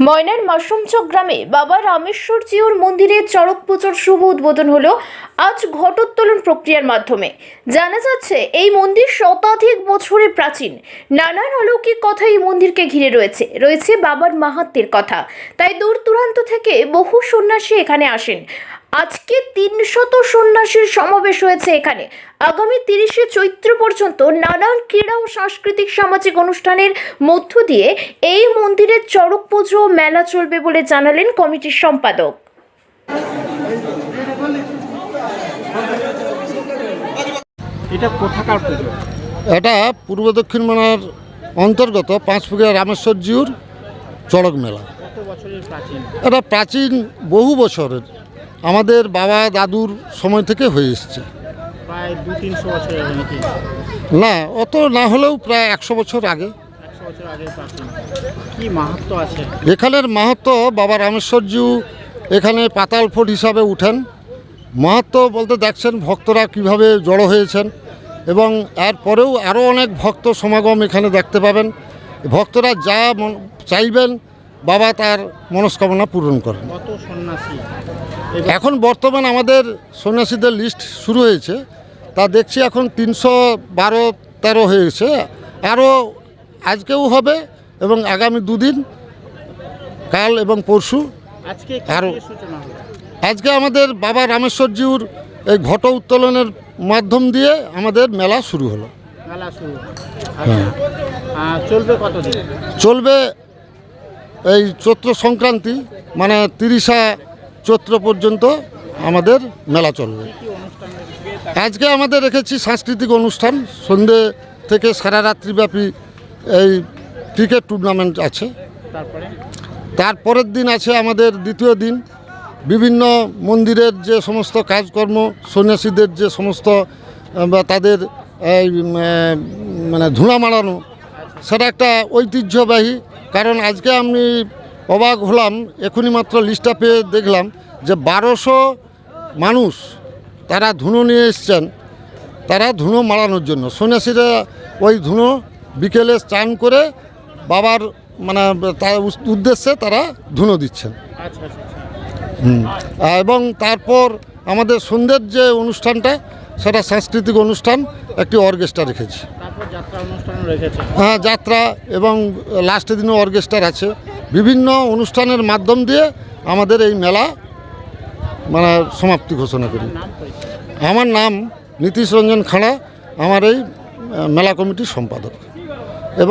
ময়নার মাসুমচক গ্রামে বাবা রামেশ্বর জিউর মন্দিরে চড়ক পুজোর শুভ উদ্বোধন হলো আজ ঘটোত্তোলন প্রক্রিয়ার মাধ্যমে। জানা যাচ্ছে, এই মন্দির শতাধিক বছরের প্রাচীন। নানান অলৌকিক কথা এই মন্দিরকে ঘিরে রয়েছে। রয়েছে বাবার মাহাত্মের কথা। তাই দূর দূরান্ত থেকে বহু সন্ন্যাসী এখানে আসেন। আজকে তিনশত সন্ন্যাসীর সমাবেশ হয়েছে এখানে। আগামী তিরিশে চৈত্র পর্যন্ত নানান ক্রীড়া ও সাংস্কৃতিক সামাজিক অনুষ্ঠানের মধ্য দিয়ে এই মন্দিরের চড়ক পুজো ও মেলা চলবে বলে জানালেন কমিটির সম্পাদক। এটা কোথাকার পুজো? এটা পূর্ব দক্ষিণ মেলার অন্তর্গত পাঁচপুকুরিয়া রামেশ্বর জিউর চড়ক মেলা। কত বছরের প্রাচীন? এটা প্রাচীন বহু বছরের। আমাদের বাবা দাদুর সময় থেকে হয়ে এসছে। প্রায় দু তিনশো বছর আগে নাকি? না অত না হলেও প্রায় একশো বছর আগে। কি মাহাত্ম আছে? এখানের মাহাত্ম বাবা রামেশ্বরজিউ এখানে পাতাল ফোট হিসাবে উঠেন। মাহাত্ম বলতে দেখছেন ভক্তরা কীভাবে জড়ো হয়েছেন এবং এরপরেও আরও অনেক ভক্ত সমাগম এখানে দেখতে পাবেন। ভক্তরা যা চাইবেন বাবা তার মনস্কামনা পূরণ করেন। এখন বর্তমান আমাদের সন্ন্যাসীদের লিস্ট শুরু হয়েছে। তা দেখছি এখন তিনশো বারো তেরো হয়েছে। আরও আজকেও হবে এবং আগামী দুদিন কাল এবং পরশু। আজকে কি আরো- দিয়ে সূচনা হলো আজকে আমাদের বাবা রামেশ্বরজিউর এই ঘট উত্তোলনের মাধ্যম দিয়ে আমাদের মেলা শুরু হলো। আহ, চলবে কতদিন? চলবে এই চৈত্র সংক্রান্তি মানে তিরিশা চৈত্র পর্যন্ত আমাদের মেলা চলবে। আজকে আমাদের রেখেছি সাংস্কৃতিক অনুষ্ঠান। সন্ধে থেকে সারা রাত্রিব্যাপী এই ক্রিকেট টুর্নামেন্ট আছে। তারপরের দিন আছে আমাদের দ্বিতীয় দিন। বিভিন্ন মন্দিরের যে সমস্ত কাজকর্ম, সন্ন্যাসীদের যে সমস্ত, বা তাদের এই মানে ধুলা মারানো, সেটা একটা ঐতিহ্যবাহী কারণ আজকে আমি অবাক হলাম এখনই মাত্র লিস্টটা পেয়ে দেখলাম যে বারোশো মানুষ তারা ধুনো নিয়ে এসছেন তারা ধুনো মারানোর জন্য। সন্ন্যাসীরা ওই ধুনো বিকেলে স্নান করে বাবার মানে তার উদ্দেশ্যে তারা ধুনো দিচ্ছেন। আচ্ছা আচ্ছা আচ্ছা। এবং তারপর আমাদের সন্ধ্যের যে অনুষ্ঠানটা সেটা সাংস্কৃতিক অনুষ্ঠান একটি অর্কেস্ট্রা রেখেছি। হ্যাঁ যাত্রা এবং লাস্টের দিনও অর্কেস্ট্রার আছে। বিভিন্ন অনুষ্ঠানের মাধ্যম দিয়ে আমাদের এই মেলা মানে সমাপ্তি ঘোষণা করি। আমার নাম নীতিশ রঞ্জন খাড়া। আমার এই মেলা কমিটির সম্পাদক।